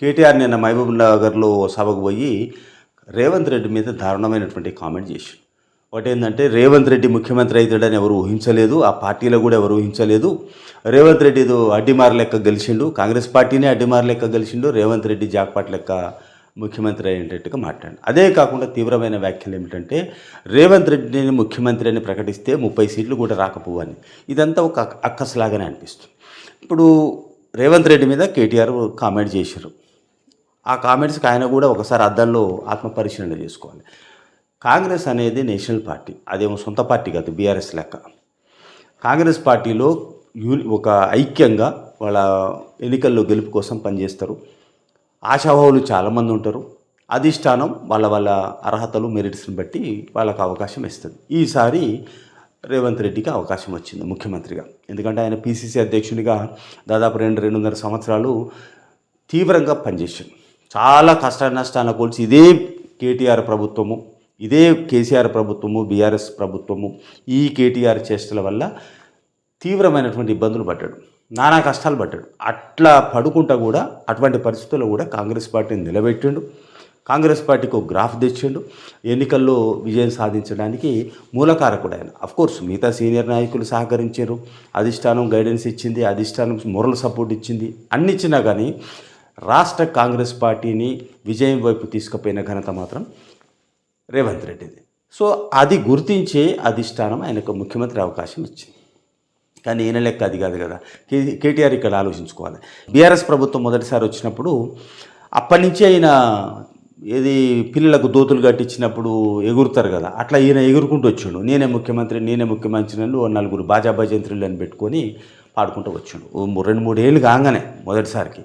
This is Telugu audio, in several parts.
కేటీఆర్ నిన్న మహబూబ్ నగర్లో సభకు పోయి రేవంత్ రెడ్డి మీద దారుణమైనటువంటి కామెంట్ చేశారు ఒకటి ఏంటంటే రేవంత్ రెడ్డి ముఖ్యమంత్రి అవుతాడని ఎవరు ఊహించలేదు ఆ పార్టీలో కూడా ఎవరు ఊహించలేదు. రేవంత్ రెడ్డి ఏదో అడ్డిమార్ లెక్క గెలిచిండు కాంగ్రెస్ పార్టీనే అడ్డిమార్ లెక్క గెలిచిండు రేవంత్ రెడ్డి జాక్పాట్ లెక్క ముఖ్యమంత్రి అయ్యేటట్టుగా మాట్లాడు. అదే కాకుండా తీవ్రమైన వ్యాఖ్యలు ఏమిటంటే రేవంత్ రెడ్డిని ముఖ్యమంత్రి అని ప్రకటిస్తే ముప్పై సీట్లు కూడా రాకపోవని ఇదంతా ఒక అక్కసలాగానే అనిపిస్తుంది. ఇప్పుడు రేవంత్ రెడ్డి మీద కేటీఆర్ కామెంట్ చేశారు. ఆ కామెంట్స్కి ఆయన కూడా ఒకసారి అద్దంలో ఆత్మపరిశీలన చేసుకోవాలి. కాంగ్రెస్ అనేది నేషనల్ పార్టీ. అదేమో సొంత పార్టీ కాదు బీఆర్ఎస్ లెక్క. కాంగ్రెస్ పార్టీలో యూని ఒక ఐక్యంగా వాళ్ళ ఎన్నికల్లో గెలుపు కోసం పనిచేస్తారు. ఆశాభావులు చాలామంది ఉంటారు. అధిష్టానం వాళ్ళ వాళ్ళ అర్హతలు మెరిట్స్ని బట్టి వాళ్ళకు అవకాశం ఇస్తుంది. ఈసారి రేవంత్ రెడ్డికి అవకాశం వచ్చింది ముఖ్యమంత్రిగా. ఎందుకంటే ఆయన పీసీసీ అధ్యక్షునిగా దాదాపు రెండు రెండున్నర సంవత్సరాలు తీవ్రంగా పనిచేశాడు. చాలా కష్ట నష్టాలను కోల్చి ఇదే కేటీఆర్ ప్రభుత్వము ఇదే కేసీఆర్ ప్రభుత్వము బీఆర్ఎస్ ప్రభుత్వము ఈ కేటీఆర్ చేష్టల వల్ల తీవ్రమైనటువంటి ఇబ్బందులు పడ్డాడు నానా కష్టాలు పడ్డాడు. అట్లా పడుకుంటా కూడా అటువంటి పరిస్థితుల్లో కూడా కాంగ్రెస్ పార్టీని నిలబెట్టిండు. కాంగ్రెస్ పార్టీకి ఒక గ్రాఫ్ తెచ్చిండు. ఎన్నికల్లో విజయం సాధించడానికి మూలకారకుడు ఆయన. కోర్స్ మిగతా సీనియర్ నాయకులు సహకరించారు. అధిష్టానం గైడెన్స్ ఇచ్చింది అధిష్టానం మొరల్ సపోర్ట్ ఇచ్చింది. అన్నిచ్చినా కానీ రాష్ట్ర కాంగ్రెస్ పార్టీని విజయం వైపు తీసుకుపోయిన ఘనత మాత్రం రేవంత్ రెడ్డిది. సో అది గుర్తించే అధిష్టానం ఆయనకు ముఖ్యమంత్రి అవకాశం ఇచ్చింది. కానీ ఈయన లెక్క అది కాదు కదా. కే కేటీఆర్ ఇక్కడ ఆలోచించుకోవాలి. బీఆర్ఎస్ ప్రభుత్వం మొదటిసారి వచ్చినప్పుడు అప్పటి నుంచి ఆయన ఏది పిల్లలకు దోతులు కట్టించినప్పుడు ఎగురుతారు కదా. అట్లా ఈయన ఎగురుకుంటూ వచ్చాడు. నేనే ముఖ్యమంత్రి నేనే ముఖ్యమంత్రి నలుగురు బాజా జంత్రులు అని పెట్టుకొని పాడుకుంటూ వచ్చాడు. ఓ రెండు మూడేళ్ళు కాగానే మొదటిసారికి.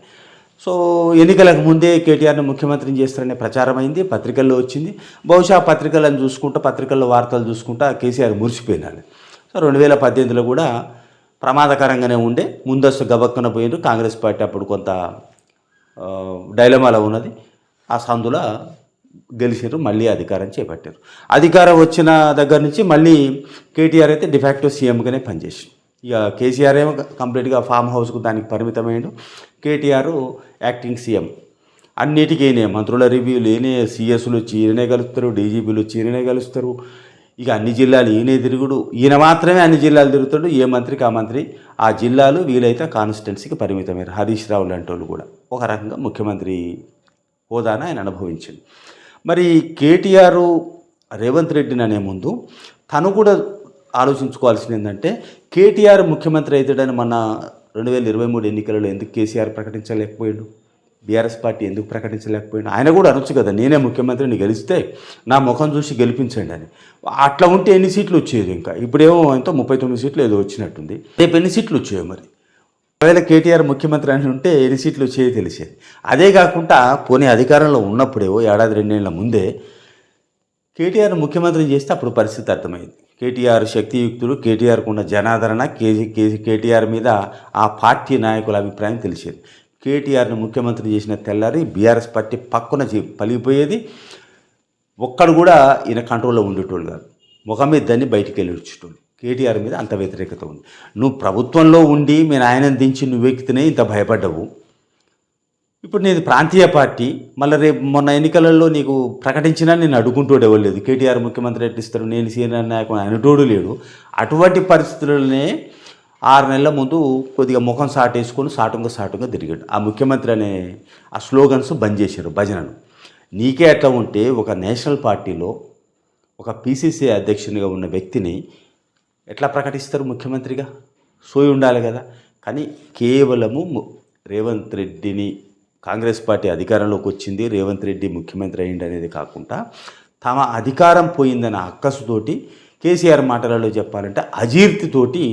సో ఎన్నికలకు ముందే కేటీఆర్ని ముఖ్యమంత్రిని చేస్తారనే ప్రచారం అయింది పత్రికల్లో వచ్చింది. బహుశా ఆ పత్రికలను చూసుకుంటా పత్రికల్లో వార్తలు చూసుకుంటా కేసీఆర్ మురిసిపోయినాడు. సో రెండు వేల పద్దెనిమిదిలో కూడా ప్రమాదకరంగానే ఉండే ముందస్తు గబక్కన పోయిండు. కాంగ్రెస్ పార్టీ అప్పుడు కొంత డైలమాలో ఉన్నది. ఆ సందుల గెలిచారు మళ్ళీ అధికారం చేపట్టారు అధికారం వచ్చిన దగ్గర నుంచి మళ్ళీ కేటీఆర్ అయితే డిఫాక్టో సీఎంగానే పనిచేసి ఇక కేసీఆర్ ఏమో కంప్లీట్గా ఫామ్ హౌస్కు దానికి పరిమితమైండు. KTR acting CM. అన్నిటికీ ఈయనే మంత్రుల రివ్యూలు ఈయనే సీఎస్లు వచ్చి ఈయననే కలుస్తారు డీజీపీలు వచ్చి ఈయననే కలుస్తారు ఇక అన్ని జిల్లాలు ఈయనే తిరుగుడు. ఈయన మాత్రమే అన్ని జిల్లాలు తిరుగుతాడు. ఏ మంత్రికి ఆ మంత్రి ఆ జిల్లాలు వీలైతే కాన్స్టిట్యున్సీకి పరిమితమయ్యారు హరీష్ రావు లాంటి వాళ్ళు కూడా. ఒక రకంగా ముఖ్యమంత్రి హోదాను ఆయన అనుభవించింది. మరి కేటీఆర్ రేవంత్ రెడ్డిని అనే ముందు తను కూడా ఆలోచించుకోవాల్సింది ఏంటంటే కేటీఆర్ ముఖ్యమంత్రి అవుతాడని మన రెండు వేల ఇరవై మూడు ఎన్నికలలో ఎందుకు కేసీఆర్ ప్రకటించలేకపోయాడు? బీఆర్ఎస్ పార్టీ ఎందుకు ప్రకటించలేకపోయాడు? ఆయన కూడా అనొచ్చు కదా నేనే ముఖ్యమంత్రిని గెలిస్తే నా ముఖం చూసి గెలిపించండి అని. అట్లా ఉంటే ఎన్ని సీట్లు వచ్చేది ఇంకా? ఇప్పుడేమో ఎంతో ముప్పై తొమ్మిది సీట్లు ఏదో వచ్చినట్టుంది. రేపు ఎన్ని సీట్లు వచ్చాయో మరి? ఒకవేళ కేటీఆర్ ముఖ్యమంత్రి అని ఉంటే ఎన్ని సీట్లు వచ్చేది తెలిసేది? అదే కాకుండా పోనీ అధికారంలో ఉన్నప్పుడేవో ఏడాది రెండేళ్ళ ముందే కేటీఆర్ ముఖ్యమంత్రి చేస్తే అప్పుడు పరిస్థితి అర్థమైంది. కేటీఆర్ శక్తియుక్తులు కేటీఆర్కు ఉన్న జనాదరణ కేజీ కేజీ కేటీఆర్ మీద ఆ పార్టీ నాయకుల అభిప్రాయం తెలిసేది. కేటీఆర్ని ముఖ్యమంత్రి చేసిన తెల్లారి బీఆర్ఎస్ పార్టీ పక్కన చే- పలిగిపోయేది ఒక్కడు కూడా ఈయన కంట్రోల్లో ఉండేటోళ్ళు కాదు. ముఖం మీద దాన్ని బయటికి వెళ్ళి వచ్చేటోళ్ళు. కేటీఆర్ మీద అంత వ్యతిరేకత ఉంది. నువ్వు ప్రభుత్వంలో ఉండి మీ నాయనని దించి నువ్వెక్కితేనే ఇంత భయపడ్డవు. ఇప్పుడు నీది ప్రాంతీయ పార్టీ మళ్ళీ రేపు మొన్న ఎన్నికలలో నీకు ప్రకటించినా నేను అడుగుంటోడు ఎవరు లేదు. కేటీఆర్ ముఖ్యమంత్రి ఎట్టిస్తారు నేను సీనియర్ నాయకుడు అనేటోడు లేడు. అటువంటి పరిస్థితులనే ఆరు నెలల ముందు కొద్దిగా ముఖం సాటేసుకొని సాటుగా సాటుగా తిరిగాడు. ఆ ముఖ్యమంత్రి అనే ఆ స్లోగన్స్ బంద్ చేశారు భజనను. నీకే అట్లా ఉంటే ఒక నేషనల్ పార్టీలో ఒక పీసీసీ అధ్యక్షునిగా ఉన్న వ్యక్తిని ఎట్లా ప్రకటిస్తారు ముఖ్యమంత్రిగా? సోయి ఉండాలి కదా. కానీ కేవలము రేవంత్ రెడ్డిని కాంగ్రెస్ పార్టీ అధికారంలోకి వచ్చింది రేవంత్ రెడ్డి ముఖ్యమంత్రి అయింది అనేది కాకుండా తమ అధికారం పోయిందన్న అక్కసుతోటి కేసీఆర్ మాటలలో చెప్పాలంటే అజీర్తితోటి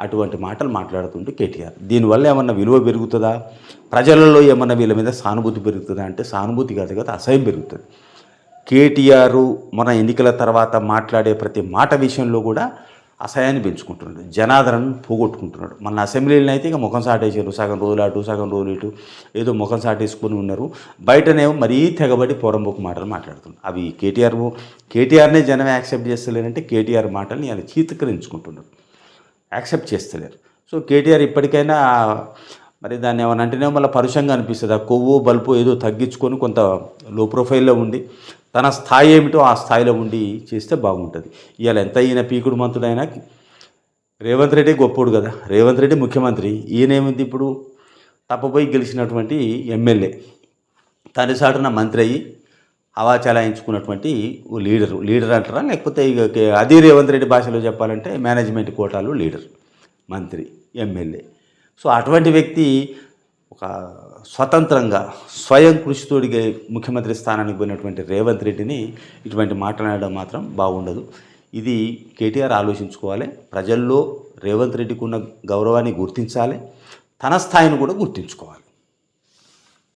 అటువంటి మాటలు మాట్లాడుతుంటే కేటీఆర్. దీనివల్ల ఏమన్నా విలువ పెరుగుతుందా? ప్రజలలో ఏమన్నా వీళ్ళ మీద సానుభూతి పెరుగుతుందా అంటే సానుభూతి కాదు కదా అసహ్యం పెరుగుతుంది. కేటీఆర్ మన ఎన్నికల తర్వాత మాట్లాడే ప్రతి మాట విషయంలో కూడా అసహ్యాన్ని పెంచుకుంటున్నాడు. జనాదరణను పోగొట్టుకుంటున్నాడు. మన అసెంబ్లీలో అయితే ఇక ముఖం సాటేసారు సగం రోజులు అటు సగం రోజులు ఇటు ఏదో ముఖం సాటేసుకొని ఉన్నారు. బయటనేమో మరీ తెగబడి పొరంబొక్కు మాటలు మాట్లాడుతున్నారు. అవి కేటీఆర్ కేటీఆర్నే జనం యాక్సెప్ట్ చేస్తలేరంటే కేటీఆర్ మాటల్ని ఆయన చీతకరించుకుంటున్నారు. యాక్సెప్ట్ చేస్తలేరు. సో కేటీఆర్ ఇప్పటికైనా మరి దాన్ని ఏమన్నా అంటేనే మళ్ళీ పరుషంగా అనిపిస్తుంది. ఆ కొవ్వు బల్పు ఏదో తగ్గించుకొని కొంత లో ప్రొఫైల్లో ఉండి తన స్థాయి ఏమిటో ఆ స్థాయిలో ఉండి చేస్తే బాగుంటుంది. ఇవాళ ఎంత ఈయన పీకుడు మంత్రుడైనా రేవంత్ రెడ్డి గొప్పోడు కదా. రేవంత్ రెడ్డి ముఖ్యమంత్రి. ఈయనేమింది ఇప్పుడు? తప్పపోయి గెలిచినటువంటి ఎమ్మెల్యే. తన సాటున మంత్రి అయ్యి హవా చలాయించుకున్నటువంటి ఓ లీడరు. లీడర్ అంటారా? లేకపోతే ఇక అది రేవంత్ రెడ్డి భాషలో చెప్పాలంటే మేనేజ్మెంట్ కోటాలు లీడర్ మంత్రి ఎమ్మెల్యే. సో అటువంటి వ్యక్తి ఒక స్వతంత్రంగా స్వయం కృషితోడిగా ముఖ్యమంత్రి స్థానానికి పోయినటువంటి రేవంత్ రెడ్డిని ఇటువంటి మాట్లాడడం మాత్రం బాగుండదు. ఇది కేటీఆర్ ఆలోచించుకోవాలి. ప్రజల్లో రేవంత్ రెడ్డికి ఉన్న గౌరవాన్ని గుర్తించాలి. తన స్థాయిని కూడా గుర్తించుకోవాలి.